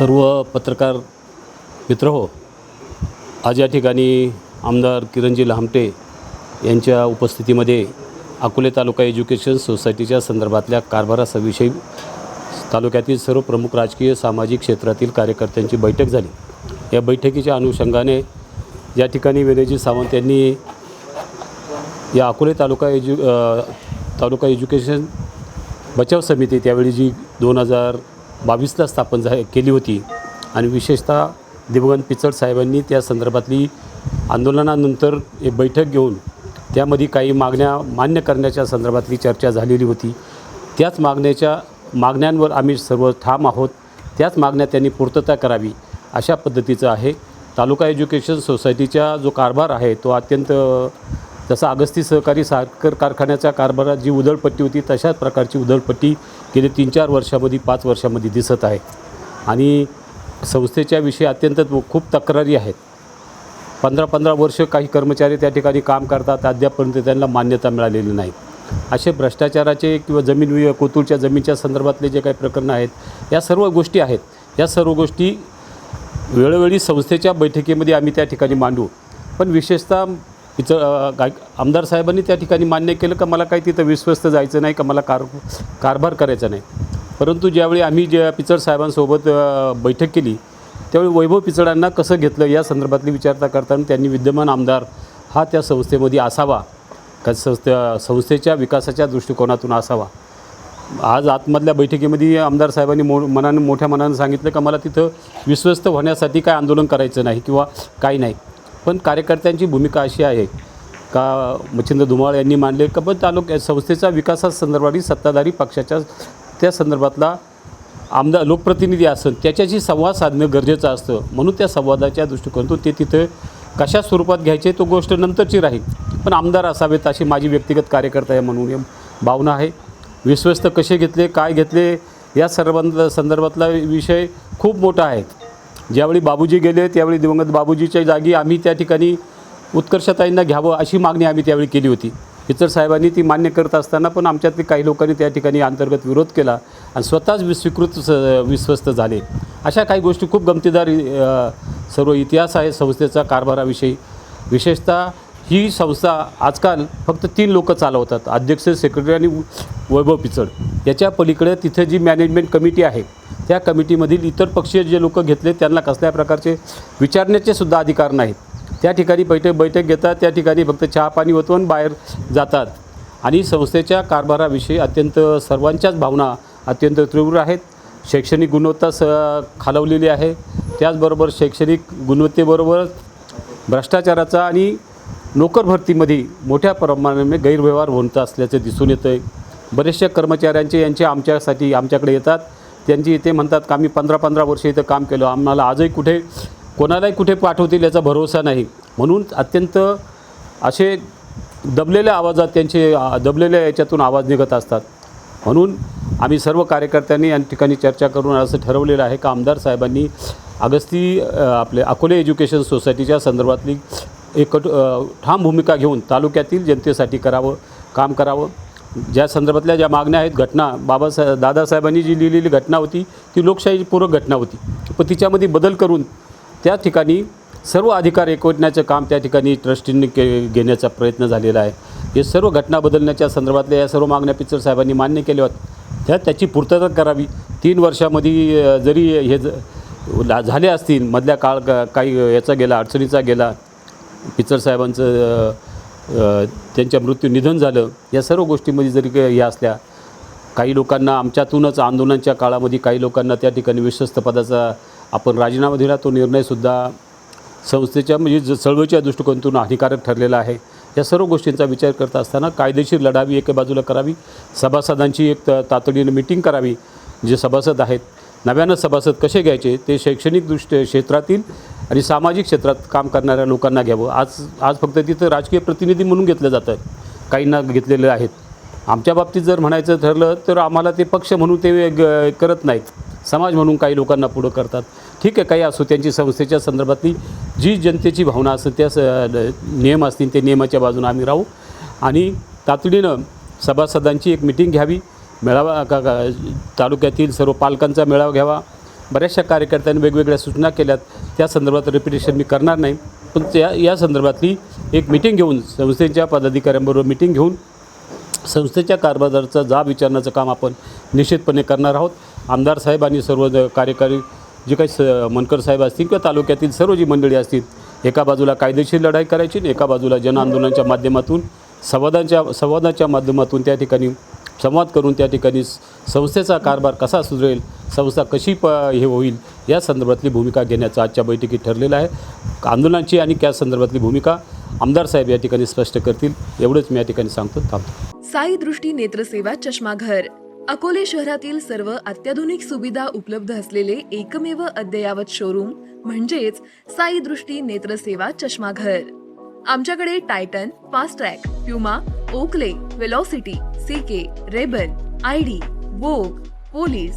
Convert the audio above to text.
सर्व पत्रकार मित्र हो आज या ठिकाणी आमदार किरणजी लहामटे यांच्या उपस्थितीमध्ये अकोले तालुका एज्युकेशन सोसायटीच्या संदर्भातल्या कारभाराविषयी तालुक्यातील सर्व प्रमुख राजकीय सामाजिक क्षेत्रातील कार्यकर्त्यांची बैठक झाली. या बैठकीच्या अनुषंगाने या ठिकाणी विनयजी सावंत यांनी या अकोले तालुका एज्यु तालुका एज्युकेशन बचाव समिती त्यावेळी जी दोन हजार बावीसला स्थापन झा केली होती. आणि विशेषतः दिवंगत पिचड साहेबांनी त्या संदर्भातली आंदोलनानंतर एक बैठक घेऊन त्यामध्ये काही मागण्या मान्य करण्याच्या संदर्भातली चर्चा झालेली होती. त्याच मागण्याच्या मागण्यांवर आम्ही सर्व ठाम आहोत. त्याच मागण्या त्यांनी पूर्तता करावी अशा पद्धतीचं आहे. तालुका एज्युकेशन सोसायटीचा जो कारभार आहे तो अत्यंत जसं अगस्ती सहकारी साखर कारखान्याच्या कारभारात जी उधळपट्टी होती तशाच प्रकारची उधळपट्टी गेले तीन चार वर्षामध्ये पाच वर्षामध्ये दिसत आहे. आणि संस्थेच्या विषयी अत्यंत खूप तक्रारी आहेत. पंधरा पंधरा वर्ष काही कर्मचारी त्या ठिकाणी काम करतात अद्यापपर्यंत त्यांना मान्यता मिळालेली नाही. असे भ्रष्टाचाराचे किंवा जमीन वि कोतूरच्या जमीनच्या संदर्भातले जे काही प्रकरणं आहेत या सर्व गोष्टी आहेत. या सर्व गोष्टी वेळोवेळी संस्थेच्या बैठकीमध्ये आम्ही त्या ठिकाणी मांडू. पण विशेषतः तिचं काय गाय आमदार साहेबांनी त्या ठिकाणी मान्य केलं का मला काही तिथं विश्वस्त जायचं नाही का मला कार कारभार करायचा नाही. परंतु ज्यावेळी आम्ही ज्या पिचड साहेबांसोबत बैठक केली त्यावेळी वैभव पिचडांना कसं घेतलं या संदर्भातली विचारता करताना त्यांनी विद्यमान आमदार हा त्या संस्थेमध्ये असावा का संस्थे संस्थेच्या विकासाच्या दृष्टिकोनातून असावा. आज आतमधल्या बैठकीमध्ये आमदार साहेबांनी मो मनानं मोठ्या मनानं सांगितलं का मला तिथं विश्वस्त होण्यासाठी काय आंदोलन करायचं नाही किंवा काही नाही. पण कार्यकर्त्यांची भूमिका अशी आहे. का मच्छिंद्र धुमाळ यांनी मांडले का पण तालुक्या संस्थेचा विकासासंदर्भातील सत्ताधारी पक्षाच्या त्या संदर्भातला आमदार लोकप्रतिनिधी असेल त्याच्याशी संवाद साधणं गरजेचं असतं. म्हणून त्या संवादाच्या दृष्टिकोनातून ते तिथं कशा स्वरूपात घ्यायचे तो गोष्ट नंतरची राहील. पण आमदार असावेत अशी माझी व्यक्तिगत कार्यकर्ता आहे म्हणून एक भावना आहे. विश्वस्त कसे घेतले काय घेतले या सर्वां संदर्भातला विषय खूप मोठा आहे. ज्यावेळी बाबूजी गेले त्यावेळी दिवंगत बाबूजीच्या जागी आम्ही त्या ठिकाणी उत्कर्षताईंना घ्यावं अशी मागणी आम्ही त्यावेळी केली होती. इतर साहेबांनी ती मान्य करत असताना पण आमच्यातली काही लोकांनी त्या ठिकाणी अंतर्गत विरोध केला आणि स्वतःच विस्वीकृत स विश्वस्त झाले. अशा काही गोष्टी खूप गमतीदार सर्व इतिहास आहे संस्थेचा कारभाराविषयी. विशेषतः ही संस्था आजकाल फक्त तीन लोक चालवतात. अध्यक्ष सेक्रेटरी आणि वैभव पिचड. याच्या पलीकडे तिथे जी मॅनेजमेंट कमिटी आहे त्या कमिटीमधील इतर पक्षीय जे लोक घेतले त्यांना कसल्या प्रकारचे विचारण्याचे सुद्धा अधिकार नाहीत. त्या ठिकाणी बैठक बैठक घेतात त्या ठिकाणी फक्त चहा पाणी होतो आणि बाहेर जातात. आणि संस्थेच्या कारभाराविषयी अत्यंत सर्वांच्याच भावना अत्यंत तीव्र आहेत. शैक्षणिक गुणवत्ता स खालवलेली आहे. त्याचबरोबर शैक्षणिक गुणवत्तेबरोबर भ्रष्टाचाराचा आणि नोकर भरतीमध्ये मोठ्या प्रमाणाने गैरव्यवहार होत असल्याचं दिसून येतं आहे बरेचशा कर्मचाऱ्यांचे यांचे आमच्यासाठी आमच्याकडे येतात. त्यांची इथे म्हणतात का आम्ही पंधरा पंधरा वर्ष इथं काम केलं. आम्हाला आजही कुठे कोणालाही कुठे पाठवतील याचा भरोसा नाही. म्हणून अत्यंत असे दबलेल्या आवाजात त्यांचे दबलेल्या याच्यातून आवाज निघत असतात. म्हणून आम्ही सर्व कार्यकर्त्यांनी या ठिकाणी चर्चा करून असं ठरवलेलं आहे का आमदार साहेबांनी अगस्ती आपले अकोले एज्युकेशन सोसायटीच्या संदर्भातली एक कट ठाम भूमिका घेऊन तालुक्यातील जनतेसाठी करावं काम करावं. ज्या संदर्भातल्या ज्या मागण्या आहेत घटना बाबासाहेब दादासाहेबांनी जी लिहिलेली घटना होती ती लोकशाहीपूर्वक घटना होती. पण तिच्यामध्ये बदल करून त्या ठिकाणी सर्व अधिकार एकवटण्याचं काम त्या ठिकाणी ट्रस्टींनी के घेण्याचा प्रयत्न झालेला आहे. हे सर्व घटना बदलण्याच्या संदर्भातल्या या सर्व मागण्या पिक्चर साहेबांनी मान्य केल्या होत्या. त्या त्याची पूर्तता करावी. तीन वर्षामध्ये जरी हे ज ला- झाले असतील मधल्या काळ काही याचा गेला अडचणीचा गेला पिचर साहेबांचं त्यांच्या मृत्यू निधन झालं या सर्व गोष्टीमध्ये जरी काही असल्या काही लोकांना आमच्यातूनच आंदोलनाच्या काळामध्ये काही लोकांना त्या ठिकाणी विश्वस्त पदाचा आपण राजीनामा दिला तो निर्णयसुद्धा संस्थेच्या म्हणजे ज चळवळीच्या दृष्टिकोनातून हानिकारक ठरलेला आहे. या सर्व गोष्टींचा विचार करत असताना कायदेशीर लढावी एका बाजूला करावी सभासदांची एक त तातडीनं मिटिंग करावी जे सभासद आहेत नव्यानं सभासद कसे घ्यायचे ते शैक्षणिक क्षेत्रातील आणि सामाजिक क्षेत्रात काम करणाऱ्या लोकांना घ्यावं. आज आज फक्त तिथं राजकीय प्रतिनिधी म्हणून घेतलं जातं काहींना घेतलेले आहेत. आमच्या बाबतीत जर म्हणायचं ठरलं तर आम्हाला ते पक्ष म्हणून ते ग- करत नाहीत. समाज म्हणून काही लोकांना पुढं करतात. ठीक आहे काही असो त्यांची संस्थेच्या संदर्भातली जी जनतेची भावना असेल त्या स नियम असतील ते नियमाच्या बाजूने आम्ही राहू. आणि तातडीनं सभासदांची एक मिटिंग घ्यावी. मेळावा का का तालुक्यातील सर्व पालकांचा मेळावा घ्यावा. बऱ्याचशा कार्यकर्त्यांनी वेगवेगळ्या सूचना केल्यात. त्या संदर्भात रिपिटेशन मी करणार नाही. पण त्या या संदर्भातली एक मिटिंग घेऊन संस्थेच्या पदाधिकाऱ्यांबरोबर मिटिंग घेऊन संस्थेच्या कारभाराचा जाब विचारण्याचं काम आपण निश्चितपणे करणार आहोत. आमदार साहेब आणि सर्व कार्यकारी जे काही स मनकर साहेब असतील किंवा तालुक्यातील सर्व जी मंडळी असतील एका बाजूला कायदेशीर लढाई करायची आणि एका बाजूला जनआंदोलनाच्या माध्यमातून संवादांच्या संवादाच्या माध्यमातून त्या ठिकाणी संवाद करून त्या ठिकाणी संस्थेचा कारभार कसा सुधरेल संस्था कशी प हे होईल या संदर्भातली भूमिका घेण्याचं आजच्या बैठकीत ठरलेलं आहे. आंदोलनाची आणि त्या संदर्भातली भूमिका आमदार साहेब या ठिकाणी स्पष्ट करतील. एवढंच मी या ठिकाणी सांगतो. थांबतो. साई दृष्टी नेत्रसेवा चष्माघर. अकोले शहरातील सर्व अत्याधुनिक सुविधा उपलब्ध असलेले एकमेव अद्ययावत शोरूम म्हणजेच साई दृष्टी नेत्रसेवा चष्माघर. आमच्याकडे Titan fast track Puma Oakley Velocity CK Ray Ban ID Vogue Police